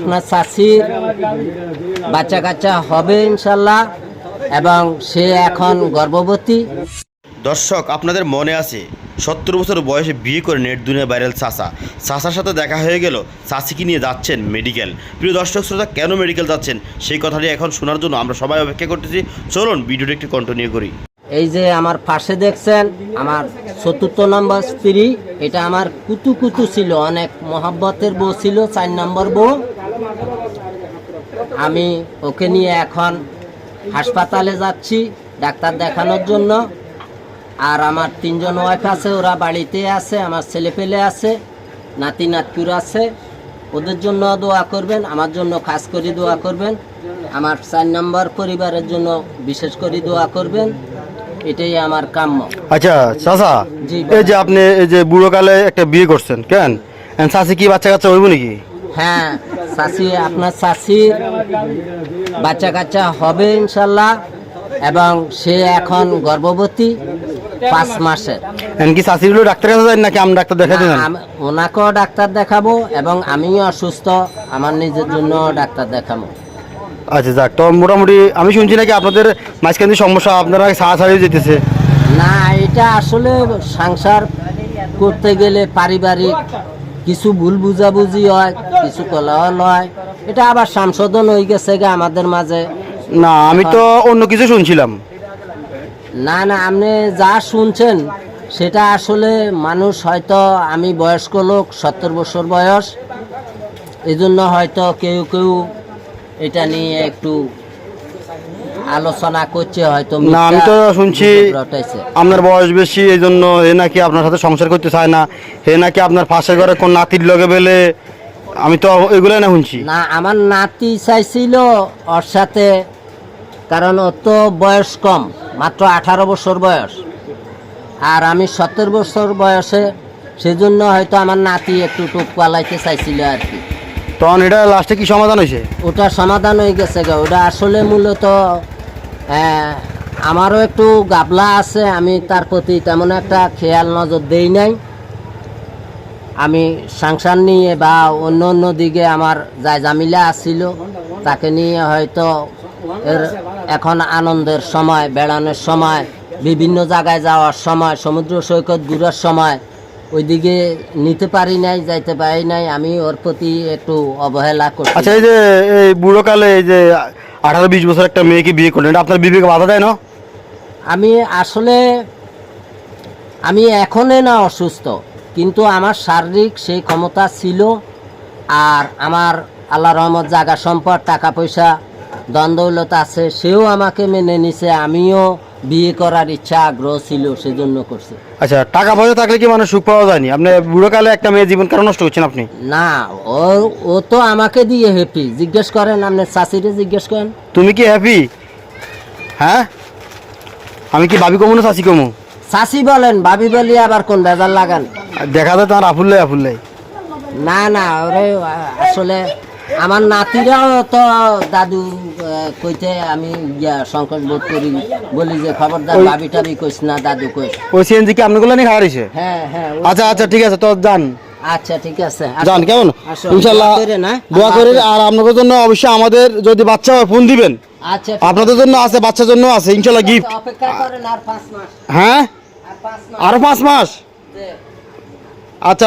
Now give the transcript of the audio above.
আপনার চাষির বাচ্চা কাচ্চা হবে ইনশাল্লাহ এবং সে এখন গর্ভবতী। দর্শক আপনাদের মনে আছে সত্তর বছর বয়সে বিয়ে করে নেট দুনিয়া ভাইরাল চাষা। চাষার সাথে দেখা হয়ে গেল চাষিকে নিয়ে যাচ্ছেন মেডিকেল প্রিয় দর্শক শ্রোতা কেন মেডিকেল যাচ্ছেন? সেই কথাটি এখন শোনার জন্য আমরা সবাই অপেক্ষা করতেছি। চলুন ভিডিওটি একটু কন্টিনিউ করি। এই যে আমার পাশে দেখছেন আমার চতুর্থ নম্বর স্ত্রী এটা আমার কুতু কুতু ছিল অনেক মহাব্বতের বউ ছিল চার নম্বর বউ। আমি ওকে নিয়ে এখন হাসপাতালে যাচ্ছি ডাক্তার দেখানোর জন্য। আর আমার তিনজন ওয়াইফ আছে ওরা বাড়িতে আছে আমার ছেলে পেলে আছে নাতি নাতকুর আছে। ওদের জন্য দোয়া করবেন আমার জন্য খাস করে দোয়া করবেন। আমার চার নম্বর পরিবারের জন্য বিশেষ করে দোয়া করবেন। এটাই আমার কাম্য। আচ্ছা চাচা জি, এই যে আপনি এই যে বুড়ো কালে একটা বিয়ে করছেন কেন? চাষি কি বাচ্চা কাচ্চা হইব নাকি? হ্যাঁ চাষি আপনার চাষির বাচ্চা কাচ্চা হবে ইনশাল্লাহ এবং সে এখন গর্ভবতী পাঁচ মাসের। এমনকি চাষিরগুলো ডাক্তার কাছে নাকি আমি ডাক্তার দেখা দেন না, ওনাকেও ডাক্তার দেখাবো এবং আমিও অসুস্থ আমার নিজের জন্য ডাক্তার দেখাবো। আচ্ছা যাক তো মোটামুটি আমি শুনছি নাকি আপনাদের মাঝখানে সমস্যা আপনারা সাড়াছাড়ি যেতেছে। না এটা আসলে সংসার করতে গেলে পারিবারিক কিছু ভুল বুঝাবুঝি হয় কিছু কলহল হয় এটা আবার সংশোধন হয়ে গেছে গে আমাদের মাঝে। না আমি তো অন্য কিছু শুনছিলাম। না না আপনি যা শুনছেন সেটা আসলে মানুষ হয়তো আমি বয়স্ক লোক সত্তর বছর বয়স এই জন্য হয়তো কেউ কেউ এটা নিয়ে একটু আলোচনা করছে হয়তো না আমি তো শুনছি। আপনার বয়স বেশি এই জন্য এ নাকি আপনার সাথে সংসার করতে চায় না হে নাকি আপনার পাশের ঘরে কোন নাতির লগে বেলে আমি তো এগুলাই না শুনছি। না আমার নাতি চাইছিল ওর সাথে কারণ ওর তো বয়স কম মাত্র আঠারো বছর বয়স। আর আমি সত্তর বছর বয়সে সেজন্য হয়তো আমার নাতি একটু টুক পালাইতে চাইছিল আর কি। তখন এটা লাস্টে কি সমাধান হয়েছে? ওটা সমাধান হয়ে গেছে গা। ওটা আসলে মূলত আমারও একটু গাবলা আছে আমি তার প্রতি তেমন একটা খেয়াল নজর দেই নাই। আমি সংসার নিয়ে বা অন্য অন্য দিকে আমার যা জামিলা আসছিল তাকে নিয়ে হয়তো এর এখন আনন্দের সময় বেড়ানোর সময় বিভিন্ন জায়গায় যাওয়ার সময় সমুদ্র সৈকত ঘুরার সময় ওইদিকে নিতে পারি নাই যাইতে পারি নাই আমি ওর প্রতি একটু অবহেলা করছি। আচ্ছা এই যে এই বুড়ো কালে এই যে আঠারো বিশ বছর একটা মেয়েকে বিয়ে করলেন এটা আপনার বিবেকে বাধা দেয় না? আমি আসলে আমি এখনে না অসুস্থ। কিন্তু আমার শারীরিক সেই ক্ষমতা ছিল আর আমার আল্লাহ রহমত জাগা সম্পদ টাকা পয়সা দ্বন্দ্বলত আছে সেও আমাকে মেনে নিছে আমিও বিয়ে করার ইচ্ছা আগ্রহ ছিল সেজন্য করছে। আচ্ছা টাকা পয়সা থাকলে কি মানুষ সুখ পাওয়া যায়নি? আপনি বুড়োকালে একটা মেয়ে জীবন কেন নষ্ট করছেন আপনি? না ও ও তো আমাকে দিয়ে হ্যাপি জিজ্ঞেস করেন আপনি চাষিরে জিজ্ঞেস করেন। তুমি কি হ্যাপি হ্যাঁ? আমি কি ভাবি কমু না চাষি কমু? চাষি বলেন ভাবি বলি আবার কোন বেজার লাগান? দেখা যায় তোমার আফুল্লাই আফুল্লাই। না না ওরে আসলে আমার নাতিরাও তো দাদু কইতে আমি সংকট বোধ করি বলি যে খবরদার ভাবি টাবি কইস না দাদু কইস। ওই সিএনজি কি আপনাগুলো নিয়ে খাওয়া রয়েছে হ্যাঁ হ্যাঁ আচ্ছা আচ্ছা ঠিক আছে তো যান। আচ্ছা ঠিক আছে। যান কেমন? আসো, ইনশাল্লাহ দোয়া করেন, আর আপনাদের জন্য অবশ্যই আমাদের যদি বাচ্চা হয় ফোন দিবেন। আচ্ছা আপনাদের জন্য আছে বাচ্চার জন্য আছে ইনশাল্লাহ গিফট অপেক্ষা করেন আর পাঁচ মাস। হ্যাঁ? আর পাঁচ মাস। আরও পাঁচ মাস? যে- আচ্ছা